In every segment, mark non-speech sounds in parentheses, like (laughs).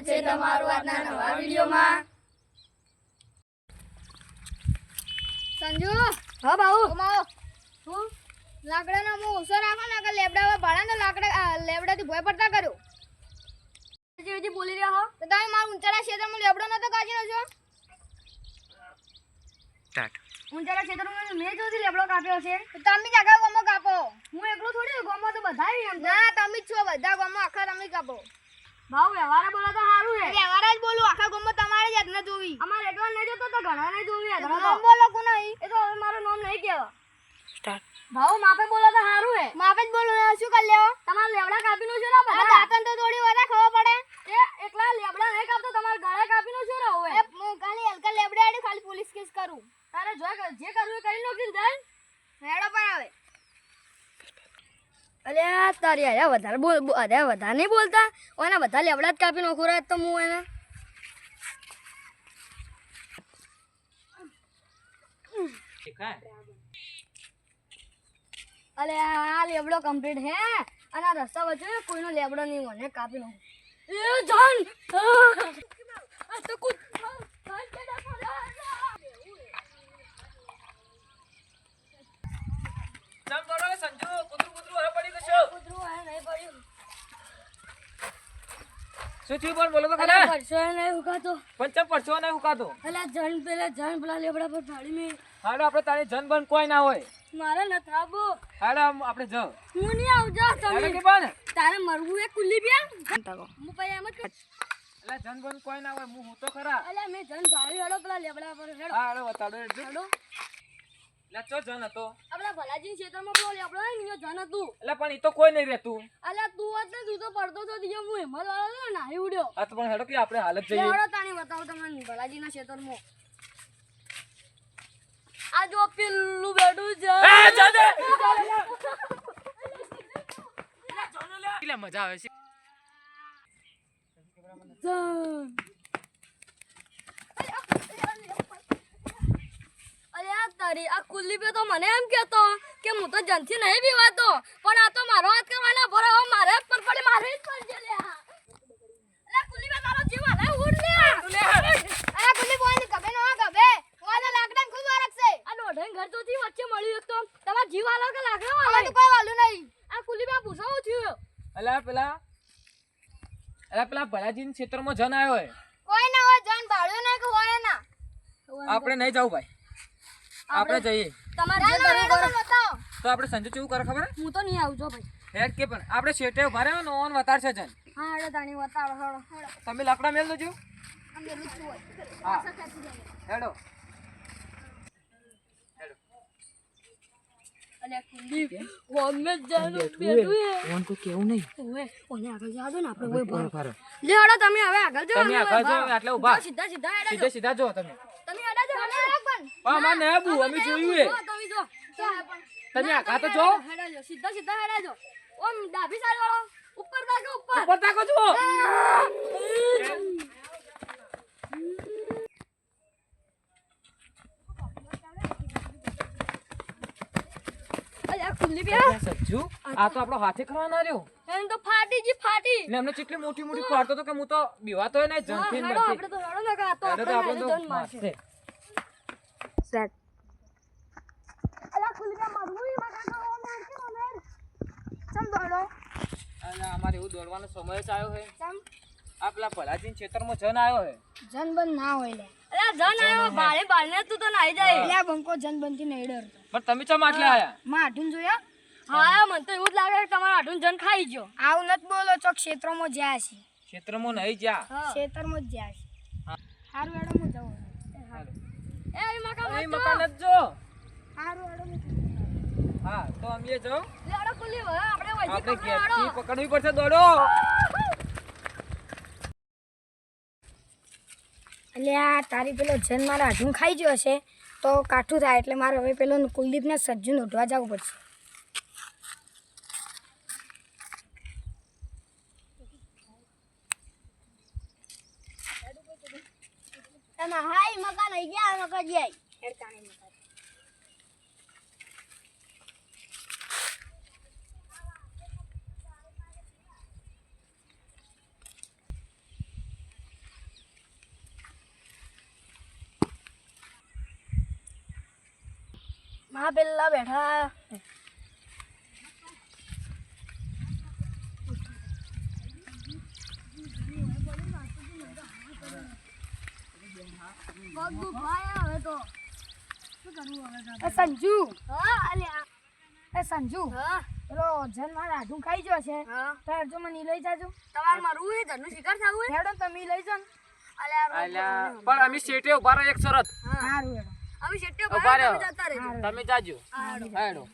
સ્વાગત છે તમારું આજના નવા વિડીયોમાં. સંજુ? હા બાઉ કમાઓ શું? લાકડાનો હું ઓછો રાખો ને કે લેબડા ભાડા ને લાકડા લેબડાથી ભોય પડતા કર્યો હજી હજી બોલી રહ્યા હો. તો તમે મારા ઊંચાના ક્ષેત્રમાં લેબડો નતો કાઢી છો? ઊંચાના ક્ષેત્રમાં મેં જોથી લેબડો કાપ્યો છે. તો તમે જ આખા ગમો કાપો. હું એકલું થોડી ગમો તો બધા એમ ના તમે જ છો બધા ગમો આખા તમે જ કાપો. ભાવ વ્યવહારે બોલો તો સારું હે વ્યવહાર જ બોલું આખા ગામમાં તમારે જ ન જોવી. અમારે એટલા નહીં જોતો તો ઘણા નહીં જોવી નામ બોલો કોણ નહીં? એ તો હવે મારું નામ નહીં કહેવા ભાવ માપે બોલો તો સારું હે માપે જ બોલું શું કરી લેવો? તમારે લેબડા કાપીનું છે ને આ બધા? દાંતન તો થોડી વધારે ખબર પડે એ એકલા લેબડા નહીં કાપતો તમારે ગળે કાપીનું છે ને હવે એ હું ખાલી હલકા લેબડા આડ્યું ખાલી પોલીસ કેસ કરું તારે જો કે જે કરવું એ કરી નાખીને જાય હેડો પણ આવે અલે તારી અરે વધારે બોલ અરે વધારે નહીં બોલતા? ઓના બધા લેવડા જ કાપી નાખું રાત તો હું એને? અલે, આ લેબડો કમ્પ્લીટ હે? અને આ રસ્તા વચ્ચે કોઈનો લેબડો નહીં મને કાપી નાખું એ જાન! તો કુદ ચમ કરો સંજુ કૂતરું કૂતરું હવે પડી ગયું કૂતરું હે નહીં પડ્યું શું થયું પણ બોલો તો ખરા પરસો ને નહીં ઉગાતો પણ ચમ પડશો અલા જન પેલા જન પેલા લેબડા પર ફાડી મે. હાલો આપણે તારે જન બન કોઈ ના હોય. મારે ન થાબો. હાલો આમ આપણે જ. હું નહીં આવ જા તમે. કે બન? તારે મરવું એ કુલી બ્યા હું પઈ એમ જ અલા એટલે જન બન કોઈ ના હોય હું હું તો ખરા. અલ્યા મેં જન ભાળી હેડો પેલા લેબડા પર હેડો. હા હાલો બતાડો એટલે ચો જન હતો? આપણે ભલાજી ક્ષેત્રમાં પેલો લેબડો હોય ને જન હતું. એટલે પણ એ તો કોઈ નહીં રહેતું. અલ્યા તું ને તું તો પડતો તો દિયો હું હેમલ વાળો ને નાહી ઉડ્યો. આ તો પણ હેડો કે આપણે હાલત જઈએ. હેડો તાણી બતાવો તમને ભલાજીના ક્ષેત્રમાં. આ જો પેલું બેડું છે. એ જાને! એટલે (laughs) મજા આવે છે. અરે આ પે તો મને એમ કહેતો કે હું તો જનથી નહીં પીવાતો પણ આ તો મારો હાથ કરવાના ભરે મારે જ પર પડે મારે જ પડશે લે અલે કુલ્લી તારો જીવ હલે ઉડ લે આ કુલી બોયની ગભે નો ગભે. વાના લાકડા ખૂબ વારક છે આ દોઢે ઘર તો થી વચ્ચે મળ્યું એક તો. તમાર જીવ હાલો કે લાકડો તો કોઈ વાલું નહીં. આ કુલ્લી પે પૂછાવું થયું અલા પેલા એટલે પેલા ભલાજીના ક્ષેત્રમાં જન આવ્યો કોઈ ના હોય જાન ભાળ્યો ના કે હોય ના આપણે નહીં જવું ભાઈ. આપણે જઈએ. તમારે જે કરવું કરો. તો આપણે સંજુ કેવું કરે ખબર હું તો નહીં આવજો ભાઈ. હેડ કે પણ આપણે શેટે ઊભા રહ્યો ને ઓન વતાર છે જન. હા હેડો તાણી વતાર હેડો હેડો. તમે લાકડા મેલ દેજો. હા. હેડો. અલ્યા કુલ્લી ઓમે જાનું બેઠું હે. ઓન તો કેવું નહીં. ઓએ ઓને આગળ જવા દો ને આપણે ઓય ભારો ફારો? લે હેડો તમે હવે આગળ જાઓ તમે અમે આગળ ભારો. જાઓ, આટલે ઊભા. જાઓ, સીધા સીધા હેડો સીધે સીધા જો તમે અમાર ને આબુ અમે જોયું એ. તમે જો. તમે આગા તો જો. હેડો જો સીધા સીધા હેડો જો ઓમ ડાબી સાઈડ વાળો. ઉપર તાકો ઉપર. ઉપર તાકો જુઓ. અલ્યા ખુલ્લી બે સજ્જુ આ તો આપણો હાથે કરવાના રહ્યો. એમ તો ફાટી જી ફાટી. ને એમને કેટલી મોટી મોટી પાડતો તો કે હું તો બીવાતો ને હેડો આપણે તો હેડો આ તો આપણે તો જન મારશે. માં કે ચમ દોડો? અલા, અમારે એવું દોડવાનો સમય જ આવ્યો છે ચમ? આ પેલા ભલાજી ક્ષેત્રમાં જન આવ્યો છે જનબન ના હોય લે. અલ્યા જન આયો બાળે બાળને તું તો નાઈ જાય. એટલે બંકો જનબનથી નહીં ડરતો પણ તમે ચમ આટલે આયા? માં જોયા? હા મને તો એવું જ લાગે કે તમારા આટલું જન ખાઈ ગયો. આવું નથી બોલો ચોક ક્ષેત્રમાં જ્યાં છે. ક્ષેત્રમાં નહીં જા ક્ષેત્રમાં જ જ્યાં છે. સારું હેડો એ મકા મકાન જ જો. સારું હેડો હા તો અમે જાઓ લેડો ખુલ્લી હવે આપણે વૈજી આપણે પકડો પકડવી પડશે દોડો. એટલે આ તારી પેલો જન મારા હજુ ખાઈ ગયો છે તો કાઠું થાય એટલે મારે હવે પેલો કુલદીપને સજ્જુ નોંધવા જવું પડશે. તમે હાઈ મકા લઈ ગયા મકા જઈ હેડતાણી મકા મહાબેલા બેઠા. હવે તો શું કરવું હવે એ સંજુ. હા અલ્યા એ સંજુ. હા પેલો જન મારા આઢું ખાઈ ગયો છે. હા. જો મને લઈ જાજો. તમારે મારું એ ઘરનું શિકાર થવું હે? હેડો તમે લઈ જાઓ ને. અલ્યા અલ્યા પણ અમે શેઠે ઊભા રહો એક શરત. સારું હેડો. અમે શેટ્ટીઓ ઊભા ભાઈ તમે જતા રહેજો. તમે જાજો. હેડો.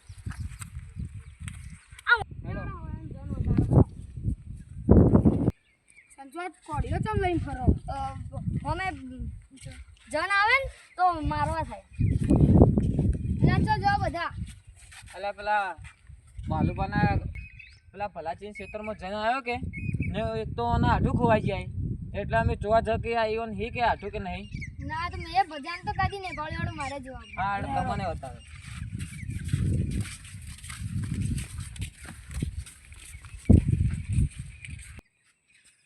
સંજુ આ કોળીઓ ચમ લઈને ફરો? અમે જન આવે ને તો મારવા થાય. નાચો જો બધા. અલ્યા પેલા બાલુબાના પેલા ભલાચીન ક્ષેત્રમાં જણ આવ્યો કે? ને એક તો આના હાડું ખોવાઈ જાય એટલે અમે જોવા જ કે આ ઈવન હી કે હાડું કે નહીં. ના તો મેં ભજાન તો કાઢી ને ગોળીવાળું મારે જોવાનું. હા હાડું તમને બતાવે.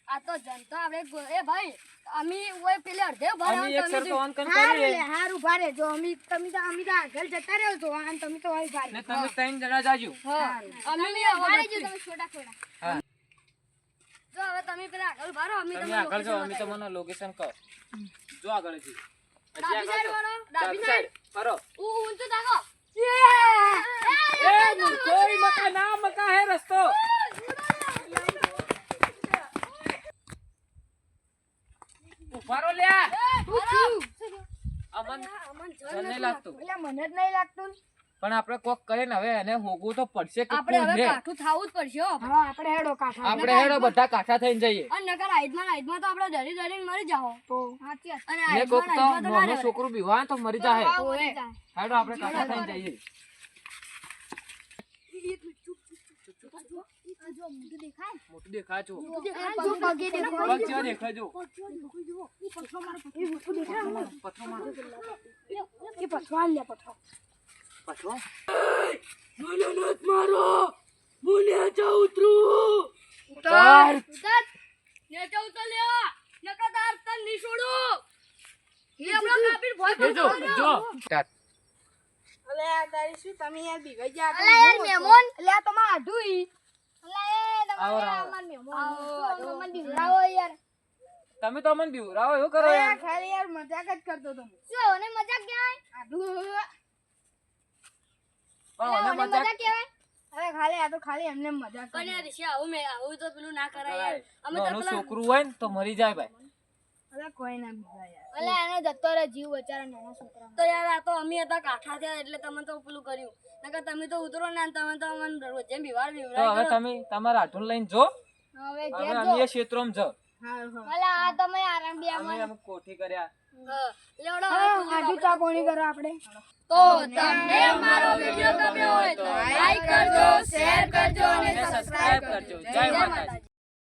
આ તો જનતો આપણે આવે એ ભાઈ અમે ઓય પેલે અડધે ઊભા અમે એક તમે ઓન કરી લે હારું ભારે જો અમે તમે તો અમે તો આગળ જતા રહ્યો છો અને તમે તો અહીં ભારે ને તમે ત્રણ જણા જાજો હા. અમે બી ઊભા રહેજો તમે છોટા છોટા હા. જો હવે તમે પેલા આગળ ઊભા રહો અમે તમે તમને આગળ જો અમે તમને લોકેશન કહો. જો આગળ જી ડાબી સાઈડ વાળો, ડાબી સાઈડ ઊ ઊંચું તાકો એ કોઈ મકા ના મકા હે રસ્તો ઉભારો લ્યા અમન જન નહીં લાગતું એટલે મને જ નહીં લાગતું પણ આપણે કોક કરે ને હવે એને હોગવું તો પડશે કે આપણે હવે કાઠું થાવું જ પડશે હા આપણે હેડો કાઠા આપણે હેડો બધા કાઠા થઈને જઈએ અને નકર આઈદમાં આઈદમાં તો આપણે ડરી ડરીને મરી જાઓ તો અને ને કોક આઈદમાં તો ને છોકરો તો ના નાનું રહેવાય. છોકરું બીવાય તો મરી જાય હેડો આપણે કાઠા થઈને જઈએ મોટું દેખાય? છો જો પગે દેખો પગ જેવા દેખાય. જો પથરો મારો એ પથવા લે પથવા પથરો ઉતાર. ઉતાર. નેચે ઉતાર. લ્યો. નકર તન નહીં છોડું. એ આપણો કાપીને ભોંય જો જો. અલે તારી શું તમે યાર બીવાઈ ગયા અલા યાર મેમોન. એટલે આ તમાર આવો. યાર તમે તો અમને બીવરાવો એવું કરો યાર ખાલી યાર મજાક જ કરતો તો શું, ઓને મજાક કહેવાય? આઢું પણ મજાક કહેવાય? અરે ખાલી આ તો ખાલી એમને મજાક પણ યાર આવું મેં આવું તો પેલું ના કરાય યાર. અમે તો પેલા છોકરું હોય ને તો મરી જાય ભાઈ અરે કોઈ ના યાર. અલા જતો રહે જીવ બચારા નાના છોકરા તો યાર આ તો અમે હતા કાઠા થયા એટલે તમે તો પેલું કર્યું. નકર તમે તો ઉતરો ના તમે તો અમને રોજે બીવાર તો હવે તમે તમારા હાથું લઈને જો. હવે હવે અમે ક્ષેત્રમાં જો. હારું. આ તમે આરામ બી અમે કોઠી કર્યા. લેવડો હવે હા, તું આઢું ચા કોની કરો આપણે? તો તમને મારો વિડિયો ગમ્યો હોય તો લાઈક કરજો શેર કરજો અને સબસ્ક્રાઇબ કરજો. જય માતાજી.